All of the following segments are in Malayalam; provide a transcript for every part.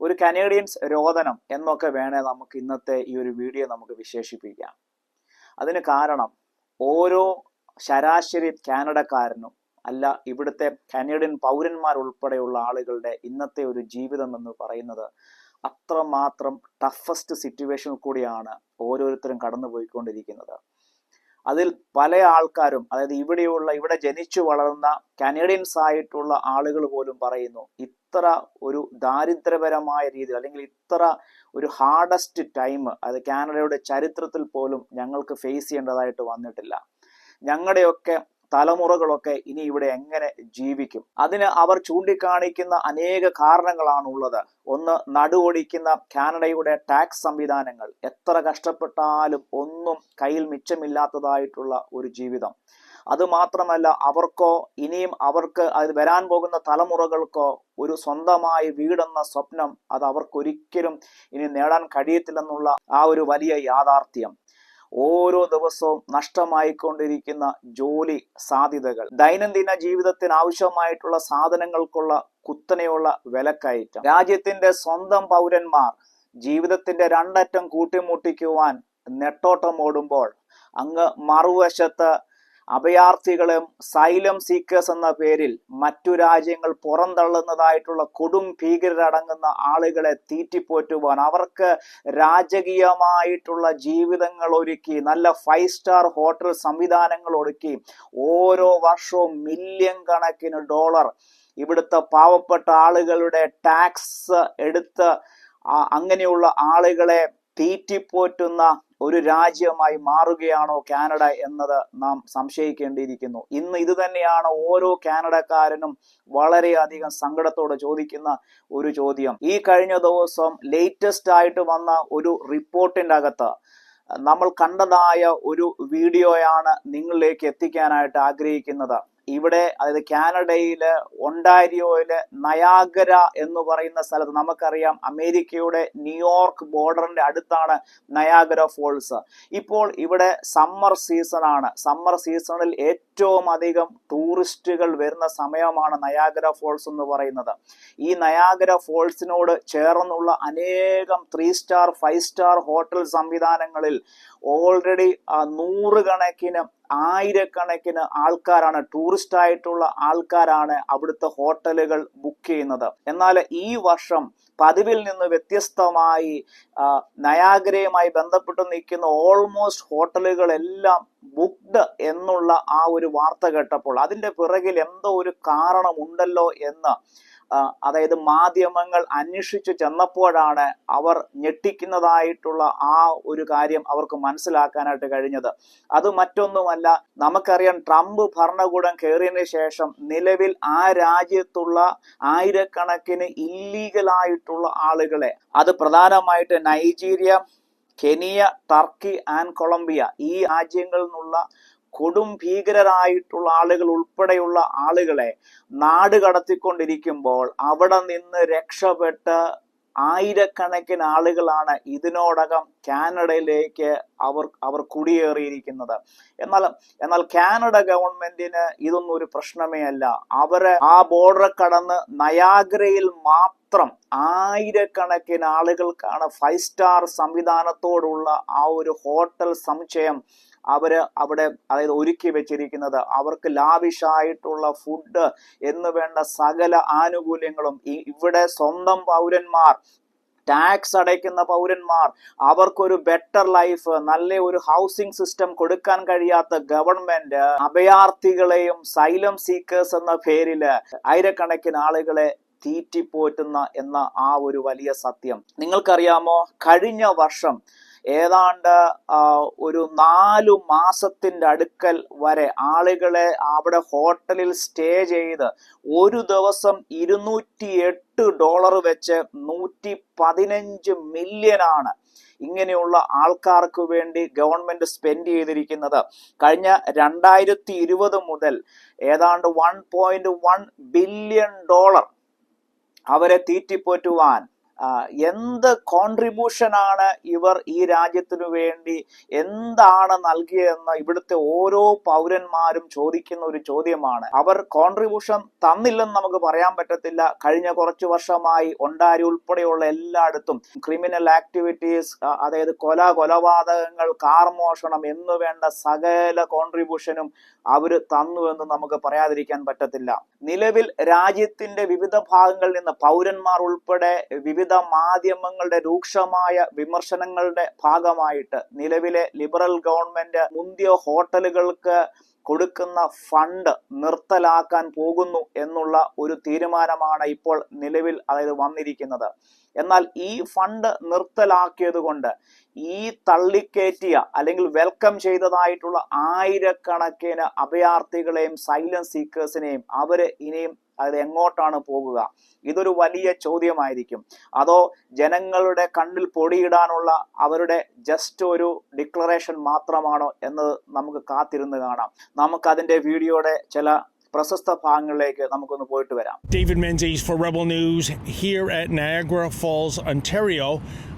ഒരു കനേഡിയൻസ് രോദനം എന്നൊക്കെ വേണേ നമുക്ക് ഇന്നത്തെ ഈ ഒരു വീഡിയോ നമുക്ക് വിശേഷിപ്പിക്കാം. അതിന് കാരണം ഓരോ ശരാശരി കാനഡക്കാരനും അല്ല ഇവിടുത്തെ കനേഡിയൻ പൗരന്മാർ ഉൾപ്പെടെയുള്ള ആളുകളുടെ ഇന്നത്തെ ഒരു ജീവിതം എന്ന് പറയുന്നത് അത്രമാത്രം ടഫസ്റ്റ് സിറ്റുവേഷനിൽ കൂടിയാണ് ഓരോരുത്തരും കടന്നുപോയിക്കൊണ്ടിരിക്കുന്നത്. അതിൽ പല ആൾക്കാരും അതായത് ഇവിടെയുള്ള ഇവിടെ ജനിച്ചു വളർന്ന കനേഡിയൻസ് ആയിട്ടുള്ള ആളുകൾ പോലും പറയുന്നു ഇത്ര ഒരു ദാരിദ്ര്യപരമായ രീതിയിൽ അല്ലെങ്കിൽ ഇത്ര ഒരു ഹാർഡസ്റ്റ് ടൈം അത് കാനഡയുടെ ചരിത്രത്തിൽ പോലും ഞങ്ങൾക്ക് ഫേസ് ചെയ്യേണ്ടതായിട്ട് വന്നിട്ടില്ല. ഞങ്ങളുടെയൊക്കെ തലമുറകളൊക്കെ ഇനി ഇവിടെ എങ്ങനെ ജീവിക്കും? അതിന് അവർ ചൂണ്ടിക്കാണിക്കുന്ന അനേക കാരണങ്ങളാണുള്ളത്. ഒന്ന് നടുവൊടിക്കുന്ന കാനഡയുടെ ടാക്സ് സംവിധാനങ്ങൾ. എത്ര കഷ്ടപ്പെട്ടാലും ഒന്നും കയ്യിൽ മിച്ചമില്ലാത്തതായിട്ടുള്ള ഒരു ജീവിതം. അതുമാത്രമല്ല അവർക്കോ ഇനിയും അവർക്ക് അത് വരാൻ പോകുന്ന തലമുറകൾക്കോ ഒരു സ്വന്തമായി വീടെന്ന സ്വപ്നം അത് അവർക്കൊരിക്കലും ഇനി നേടാൻ കഴിയത്തില്ലെന്നുള്ള ആ ഒരു വലിയ യാഥാർത്ഥ്യം. ഓരോ ദിവസവും നഷ്ടമായിക്കൊണ്ടിരിക്കുന്ന ജോലി സാധ്യതകൾ. ദൈനംദിന ജീവിതത്തിന് ആവശ്യമായിട്ടുള്ള സാധനങ്ങൾക്കുള്ള കുത്തനെയുള്ള വിലക്കയറ്റം. രാജ്യത്തിന്റെ സ്വന്തം പൗരന്മാർ ജീവിതത്തിന്റെ രണ്ടറ്റം കൂട്ടിമുട്ടിക്കുവാൻ നെട്ടോട്ടം ഓടുമ്പോൾ അങ്ങ് മറുവശത്ത് അഭയാർത്ഥികളും സൈലം സീക്കേഴ്സ് എന്ന പേരിൽ മറ്റു രാജ്യങ്ങൾ പുറന്തള്ളുന്നതായിട്ടുള്ള കൊടും ഭീകരരടങ്ങുന്ന ആളുകളെ തീറ്റിപ്പോറ്റുവാൻ അവർക്ക് രാജകീയമായിട്ടുള്ള ജീവിതങ്ങൾ ഒരുക്കി നല്ല ഫൈവ് സ്റ്റാർ ഹോട്ടൽ സംവിധാനങ്ങൾ ഒരുക്കി ഓരോ വർഷവും മില്യൺ കണക്കിന് ഡോളർ ഇവിടുത്തെ പാവപ്പെട്ട ആളുകളുടെ ടാക്സ് എടുത്ത് അങ്ങനെയുള്ള ആളുകളെ തീറ്റിപ്പോറ്റുന്ന ഒരു രാജ്യമായി മാറുകയാണോ കാനഡ എന്നത് നാം സംശയിക്കേണ്ടിയിരിക്കുന്നു. ഇന്ന് ഇത് തന്നെയാണ് ഓരോ കാനഡക്കാരനും വളരെയധികം സങ്കടത്തോടെ ചോദിക്കുന്ന ഒരു ചോദ്യം. ഈ കഴിഞ്ഞ ദിവസം ലേറ്റസ്റ്റ് ആയിട്ട് വന്ന ഒരു റിപ്പോർട്ടിന്റെ അകത്ത് നമ്മൾ കണ്ടതായ ഒരു വീഡിയോയാണ് നിങ്ങളിലേക്ക് എത്തിക്കാനായിട്ട് ആഗ്രഹിക്കുന്നത്. ഇവിടെ അതായത് കാനഡയിൽ ഒണ്ടാരിയോയിൽ നയാഗര എന്ന് പറയുന്ന സ്ഥലത്ത് നമുക്കറിയാം അമേരിക്കയുടെ ന്യൂയോർക്ക് ബോർഡറിന്റെ അടുത്താണ് നയാഗര ഫോൾസ്. ഇപ്പോൾ ഇവിടെ സമ്മർ സീസൺ ആണ് സമ്മർ സീസണിൽ ഏറ്റവും അധികം ടൂറിസ്റ്റുകൾ വരുന്ന സമയമാണ് നയാഗര ഫോൾസ് എന്ന് പറയുന്നത്. ഈ നയാഗര ഫോൾസിനോട് ചേർന്നുള്ള അനേകം three star five star hotel സംവിധാനങ്ങളിൽ ഓൾറെഡി നൂറുകണക്കിന് ആയിരക്കണക്കിന് ആൾക്കാരാണ് ടൂറിസ്റ്റ് ആയിട്ടുള്ള ആൾക്കാരാണ് അവിടുത്തെ ഹോട്ടലുകൾ ബുക്ക് ചെയ്യുന്നത്. എന്നാൽ ഈ വർഷം പതിവിൽ നിന്ന് വ്യത്യസ്തമായി നയാഗ്രയുമായി ബന്ധപ്പെട്ട് നിൽക്കുന്ന ഓൾമോസ്റ്റ് ഹോട്ടലുകളെല്ലാം ബുക്ക്ഡ് എന്നുള്ള ആ ഒരു വാർത്ത കേട്ടപ്പോൾ അതിന്റെ പിറകിൽ എന്തോ ഒരു കാരണമുണ്ടല്ലോ എന്ന് അതായത് മാധ്യമങ്ങൾ അന്വേഷിച്ചു ചെന്നപ്പോഴാണ് അവർ ഞെട്ടിക്കുന്നതായിട്ടുള്ള ആ ഒരു കാര്യം അവർക്ക് മനസ്സിലാക്കാനായിട്ട് കഴിഞ്ഞത്. അത് മറ്റൊന്നുമല്ല നമുക്കറിയാം ട്രംപ് ഭരണകൂടം കയറിയതിനു ശേഷം നിലവിൽ ആ രാജ്യത്തുള്ള ആയിരക്കണക്കിന് ഇല്ലീഗലായിട്ടുള്ള ആളുകളെ അത് പ്രധാനമായിട്ട് Nigeria Kenya Turkey and Colombia ഈ രാജ്യങ്ങളിൽ നിന്നുള്ള കൊടും ഭീകരരായിട്ടുള്ള ആളുകൾ ഉൾപ്പെടെയുള്ള ആളുകളെ നാട് കടത്തിക്കൊണ്ടിരിക്കുമ്പോൾ അവിടെ നിന്ന് രക്ഷപ്പെട്ട് ആയിരക്കണക്കിന് ആളുകളാണ് ഇതിനോടകം കാനഡയിലേക്ക് അവർ അവർ കുടിയേറിയിരിക്കുന്നത്. എന്നാൽ എന്നാൽ കാനഡ ഗവൺമെന്റിന് ഇതൊന്നും ഒരു പ്രശ്നമേ അല്ല. അവർ ആ ബോർഡർ കടന്ന് നയാഗ്രയിൽ മാത്രം ആയിരക്കണക്കിന് ആളുകൾക്കാണ് ഫൈവ് സ്റ്റാർ സംവിധാനത്തോടുള്ള ആ ഒരു ഹോട്ടൽ സമുച്ചയം അവർ അവിടെ അതായത് ഒരുക്കി വെച്ചിരിക്കുന്നത്. അവർക്ക് ലാവിഷായിട്ടുള്ള ഫുഡ് എന്ന് വേണ്ട സകല ആനുകൂല്യങ്ങളും ഇവിടെ സ്വന്തം പൗരന്മാർ ടാക്സ് അടയ്ക്കുന്ന പൗരന്മാർ അവർക്കൊരു ബെറ്റർ ലൈഫ് നല്ല ഒരു ഹൗസിംഗ് സിസ്റ്റം കൊടുക്കാൻ കഴിയാത്ത ഗവൺമെന്റ് അഭയാർത്ഥികളെയും സൈലം സീക്കേഴ്സ് എന്ന പേരിൽ ആയിരക്കണക്കിന് ആളുകളെ തീറ്റിപ്പോറ്റുന്ന എന്ന ആ ഒരു വലിയ സത്യം. നിങ്ങൾക്കറിയാമോ? കഴിഞ്ഞ വർഷം ഏതാണ്ട് ഒരു നാലു മാസത്തിന്റെ അടുക്കൽ വരെ ആളുകളെ അവിടെ ഹോട്ടലിൽ സ്റ്റേ ചെയ്ത് ഒരു ദിവസം ഇരുന്നൂറ്റി എട്ട് ഡോളർ വെച്ച് നൂറ്റി പതിനഞ്ച് മില്യനാണ് ഇങ്ങനെയുള്ള ആൾക്കാർക്ക് വേണ്ടി ഗവൺമെന്റ് സ്പെൻഡ് ചെയ്തിരിക്കുന്നത്. കഴിഞ്ഞ രണ്ടായിരത്തി ഇരുപത് മുതൽ ഏതാണ്ട് one point one billion dollar അവരെ തീറ്റിപ്പോറ്റുവാൻ എന്ത് കോൺട്രിബ്യൂഷനാണ് ഇവർ ഈ രാജ്യത്തിനു വേണ്ടി എന്താണ് നൽകിയതെന്ന് ഇവിടുത്തെ ഓരോ പൗരന്മാരും ചോദിക്കുന്ന ഒരു ചോദ്യമാണ്. അവർ കോൺട്രിബ്യൂഷൻ തന്നില്ലെന്ന് നമുക്ക് പറയാൻ പറ്റത്തില്ല. കഴിഞ്ഞ കുറച്ചു വർഷമായി ഒണ്ടാരി ഉൾപ്പെടെയുള്ള എല്ലായിടത്തും ക്രിമിനൽ ആക്ടിവിറ്റീസ് അതായത് കൊല കൊലപാതകങ്ങൾ കാർ മോഷണം എന്നു വേണ്ട സകല കോൺട്രിബ്യൂഷനും അവർ തന്നു എന്ന് നമുക്ക് പറയാതിരിക്കാൻ പറ്റത്തില്ല. നിലവിൽ രാജ്യത്തിന്റെ വിവിധ ഭാഗങ്ങളിൽ നിന്ന് പൗരന്മാർ ഉൾപ്പെടെ വിവിധ മാധ്യമങ്ങളുടെ രൂക്ഷമായ വിമർശനങ്ങളുടെ ഭാഗമായിട്ട് നിലവിലെ ലിബറൽ ഗവൺമെന്റ് മുന്തിയ ഹോട്ടലുകൾക്ക് കൊടുക്കുന്ന ഫണ്ട് നിർത്തലാക്കാൻ പോകുന്നു എന്നുള്ള ഒരു തീരുമാനമാണ് ഇപ്പോൾ നിലവിൽ അതായത് വന്നിരിക്കുന്നത്. എന്നാൽ ഈ ഫണ്ട് നിർത്തലാക്കിയത് കൊണ്ട് ഈ തള്ളിക്കയറ്റിയ അല്ലെങ്കിൽ വെൽക്കം ചെയ്തതായിട്ടുള്ള ആയിരക്കണക്കിന് അഭയാർത്ഥികളെയും സൈലൻസ് സീക്കേഴ്സിനെയും അവർ ഇനിയും അത് എങ്ങോട്ടാണ് പോകുക ഇതൊരു വലിയ ചോദ്യമായിരിക്കും അതോ ജനങ്ങളുടെ കണ്ണിൽ പൊടിയിടാനുള്ള അവരുടെ ജസ്റ്റ് ഒരു ഡിക്ലറേഷൻ മാത്രമാണോ എന്നത് നമുക്ക് കാത്തിരുന്ന് കാണാം നമുക്ക് അതിന്റെ വീഡിയോയുടെ ചില പ്രശസ്ത ഭാഗങ്ങളിലേക്ക് നമുക്കൊന്ന് പോയിട്ട് വരാം David Menzies for Rebel News here at Niagara Falls, Ontario.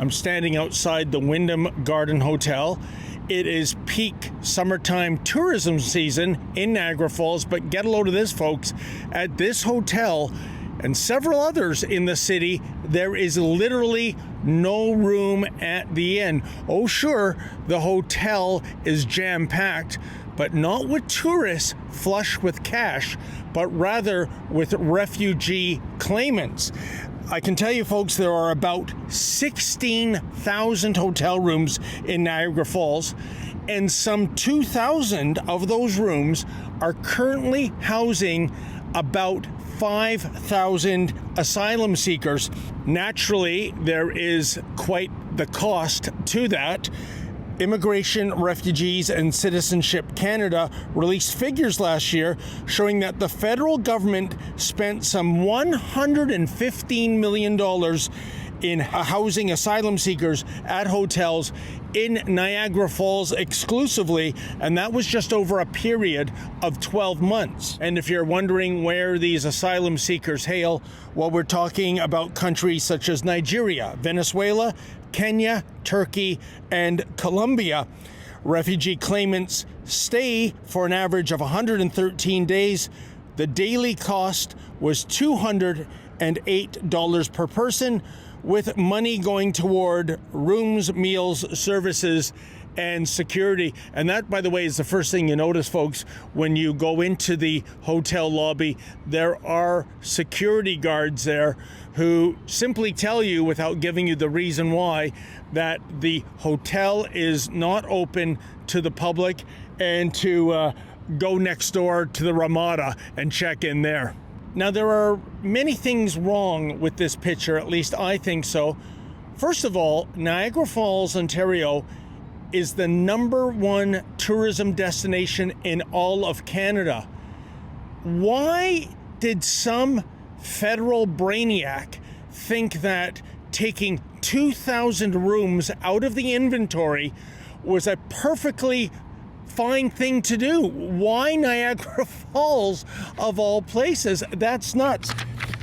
I'm standing outside the Wyndham Garden Hotel. It is peak summertime tourism season in Niagara Falls, but get a load of this, folks. At this hotel and several others in the city, there is literally no room at the inn. Oh, sure, the hotel is jam packed, but not with tourists flush with cash, but rather with refugee claimants. I can tell you, folks, there are about 16,000 hotel rooms in Niagara Falls, and some 2,000 of those rooms are currently housing about 5,000 asylum seekers. Naturally, there is quite the cost to that. Immigration, Refugees, and Citizenship Canada released figures last year showing that the federal government spent some $115 million in housing asylum seekers at hotels in Niagara Falls exclusively, and that was just over a period of 12 months. And if you're wondering where these asylum seekers hail, well, we're talking about countries such as Nigeria, Venezuela, Kenya, Turkey, and Colombia. Refugee claimants stay for an average of 113 days. The daily cost was $208 per person, with money going toward rooms, meals, services, and security. And that, by the way, is the first thing you notice, folks, when you go into the hotel lobby. There are security guards there who simply tell you, without giving you the reason why, that the hotel is not open to the public and to uh, go next door to the Ramada and check in there. Now, there are many things wrong with this picture, at least I think so. First of all, Niagara Falls, Ontario is the number one tourism destination in all of Canada. Why did some federal brainiac think that taking 2,000 rooms out of the inventory was a perfectly fine thing to do? Why Niagara Falls, of all places? That's nuts.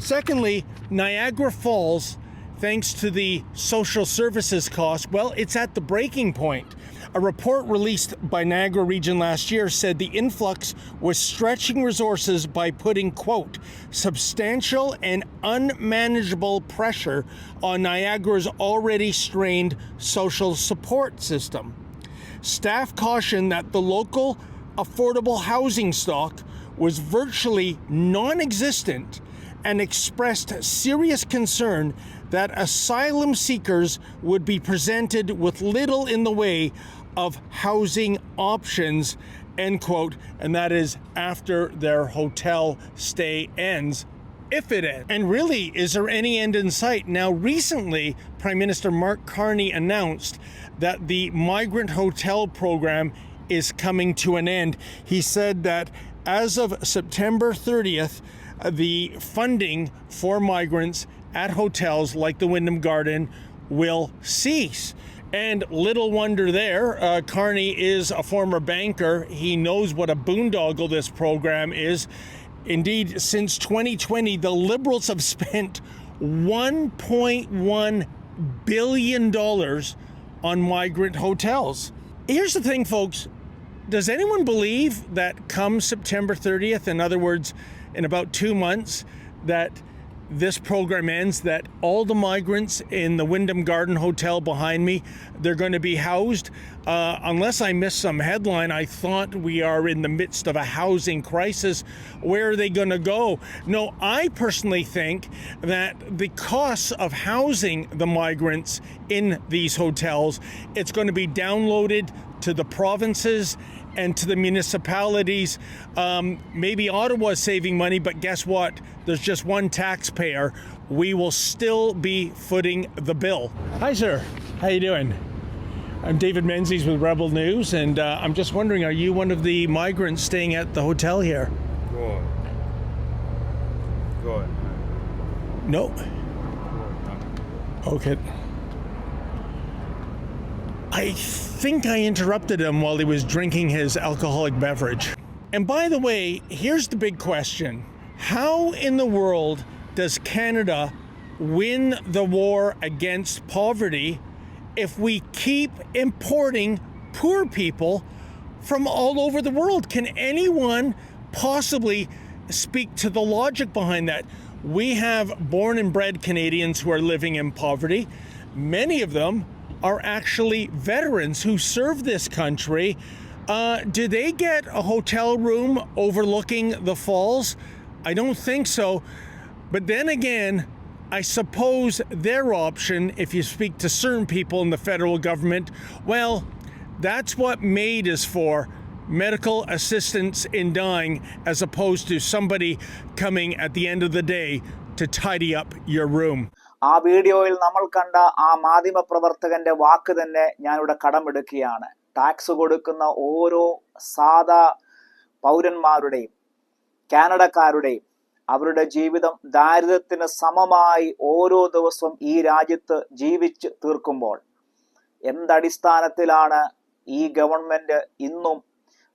Secondly, Niagara Falls, thanks to the social services cost, well, it's at the breaking point. A report released by Niagara Region last year said the influx was stretching resources by putting, quote, substantial and unmanageable pressure on Niagara's already strained social support system. Staff cautioned that the local affordable housing stock was virtually non existent and expressed serious concern that asylum seekers would be presented with little in the way of housing options, end quote. And that is after their hotel stay ends. If it ends. And really, is there any end in sight? Now, recently, Prime Minister Mark Carney announced that the migrant hotel program is coming to an end. He said that as of September 30th, uh, the funding for migrants at hotels like the Wyndham Garden will cease. And little wonder there, uh, Carney is a former banker. He knows what a boondoggle this program is. Indeed, since 2020, the Liberals have spent 1.1 billion dollars on migrant hotels. Here's the thing, folks. Does anyone believe that come September 30th, in other words, in about two months, that this program ends, that all the migrants in the Wyndham Garden Hotel behind me, they're going to be housed? Uh, unless I missed some headline, I thought we are in the midst of a housing crisis. Where are they going to go? No, I personally think that the costs of housing the migrants in these hotels, it's going to be downloaded to the provinces and to the municipalities. Um, maybe is saving money, but guess what? There's just one taxpayer. We will still be footing the bill. Hi, sir. How you doing? I'm David Menzies with Rebel News, and uh, I'm just wondering, are you one of the migrants staying at the hotel here? Good. Good. No. Good. Okay. I think I interrupted him while he was drinking his alcoholic beverage. And by the way, here's the big question How in the world does Canada win the war against poverty if we keep importing poor people from all over the world? Can anyone possibly speak to the logic behind that? We have born and bred Canadians who are living in poverty. Many of them are actually veterans who serve this country. Uh, do they get a hotel room overlooking the falls? I don't think so. But then again, I suppose their option, if you speak to certain people in the federal government, well, that's what MAID is for medical assistance in dying, as opposed to somebody coming at the end of the day to tidy up your room. ആ വീഡിയോയിൽ നമ്മൾ കണ്ട ആ മാധ്യമ പ്രവർത്തകന്റെ വാക്ക് തന്നെ ഞാനിവിടെ കടമെടുക്കുകയാണ്. ടാക്സ് കൊടുക്കുന്ന ഓരോ സാധാ പൗരന്മാരുടെയും കാനഡക്കാരുടെയും അവരുടെ ജീവിതം ദാരിദ്ര്യത്തിന് സമമായി ഓരോ ദിവസവും ഈ രാജ്യത്ത് ജീവിച്ച് തീർക്കുമ്പോൾ എന്തടിസ്ഥാനത്തിലാണ് ഈ ഗവൺമെന്റ് ഇന്നും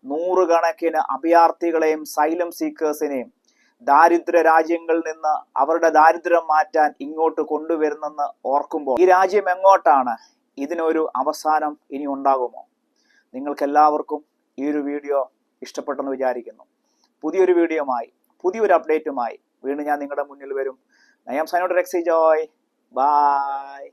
നൂറുകണക്കിന് അഭയാർത്ഥികളെയും സൈലം സീക്കേഴ്സിനെയും ദാരിദ്ര്യ രാജ്യങ്ങളിൽ നിന്ന് അവരുടെ ദാരിദ്ര്യം മാറ്റാൻ ഇങ്ങോട്ട് കൊണ്ടുവരുന്നെന്ന് ഓർക്കുമ്പോൾ ഈ രാജ്യം എങ്ങോട്ടാണ്? ഇതിനൊരു അവസാനം ഇനി ഉണ്ടാകുമോ? നിങ്ങൾക്കെല്ലാവർക്കും ഈ ഒരു വീഡിയോ ഇഷ്ടപ്പെട്ടെന്ന് വിചാരിക്കുന്നു. പുതിയൊരു വീഡിയോമായി പുതിയൊരു അപ്ഡേറ്റുമായി വീണ്ടും ഞാൻ നിങ്ങളുടെ മുന്നിൽ വരും. നയം സൈനോട്ട് റെക്സി ജോയ്. ബൈ